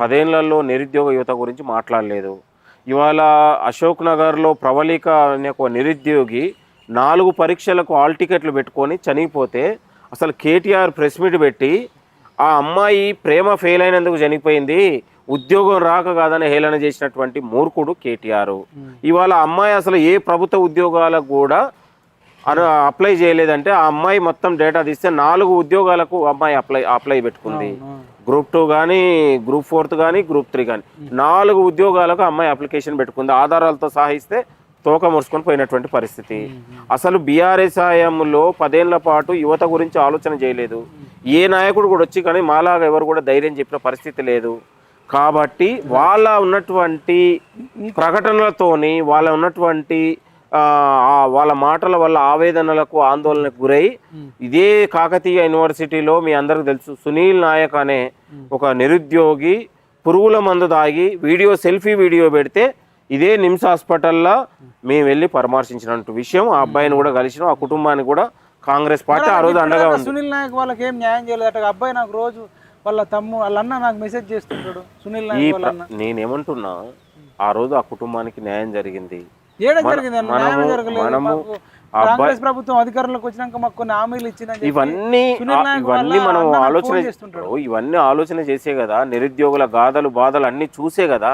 పదేళ్ళలో నిరుద్యోగ యువత గురించి మాట్లాడలేదు. ఇవాళ అశోక్ నగర్లో ప్రవళిక అనే ఒక నిరుద్యోగి నాలుగు పరీక్షలకు ఆల్ టికెట్లు పెట్టుకొని చనిపోతే అసలు కేటీఆర్ ప్రెస్ మీట్ పెట్టి ఆ అమ్మాయి ప్రేమ ఫెయిల్ అయినందుకు చనిపోయింది ఉద్యోగం రాక కాదని హేళన చేసినటువంటి మూర్ఖుడు కేటీఆర్. ఇవాళ అమ్మాయి అసలు ఏ ప్రభుత్వ ఉద్యోగాలకు కూడా అప్లై చేయలేదంటే ఆ అమ్మాయి మొత్తం డేటా తీస్తే నాలుగు ఉద్యోగాలకు అమ్మాయి అప్లై అప్లై పెట్టుకుంది. గ్రూప్ టూ కానీ గ్రూప్ ఫోర్త్ కానీ గ్రూప్ త్రీ కానీ నాలుగు ఉద్యోగాలకు అమ్మాయి అప్లికేషన్ పెట్టుకుంది. ఆధారాలతో సహాయిస్తే తోక ముడుచుకొని పోయినటువంటి పరిస్థితి. అసలు బీఆర్ఎస్ హయాంలో పదేళ్ళ పాటు యువత గురించి ఆలోచన చేయలేదు. ఏ నాయకుడు కూడా వచ్చి కానీ మాలాగా ఎవరు కూడా ధైర్యం చెప్పిన పరిస్థితి లేదు. కాబట్టి వాళ్ళ ఉన్నటువంటి ప్రకటనలతోని వాళ్ళ ఉన్నటువంటి వాళ్ళ మాటల వల్ల ఆవేదనలకు ఆందోళనకు గురై ఇదే కాకతీయ యూనివర్సిటీలో మీ అందరికి తెలుసు సునీల్ నాయక్ అనే ఒక నిరుద్యోగి పురుగుల మందు దాగి వీడియో సెల్ఫీ వీడియో పెడితే ఇదే నిమ్స్ హాస్పిటల్లో మేము వెళ్ళి పరామర్శించినట్టు విషయం. ఆ అబ్బాయిని కూడా కలిసినాం ఆ కుటుంబానికి కూడా కాంగ్రెస్ పార్టీ ఆ రోజు అండగా ఉంది. సునీల్ నాయక్ వాళ్ళకి ఏం న్యాయం చేయలేదట? అబ్బాయి నాకు రోజు వాళ్ళ తమ్ము వాళ్ళ అన్న నాకు మెసేజ్ చేస్తుంటాడు సునీల్ నాయక్ నేనేమంటున్నా ఆ రోజు ఆ కుటుంబానికి న్యాయం జరిగింది. ఏడ జరిగింది? మనము- కాంగ్రెస్ ప్రభుత్వం అధికారంలోకి వచ్చినాక మాకు కొన్ని హామీలు ఇచ్చిందని ఇవన్నీ ఇవన్నీ మనం ఆలోచన. ఇవన్నీ ఆలోచన చేసే కదా నిరుద్యోగుల గాథలు బాధలు అన్ని చూసే కదా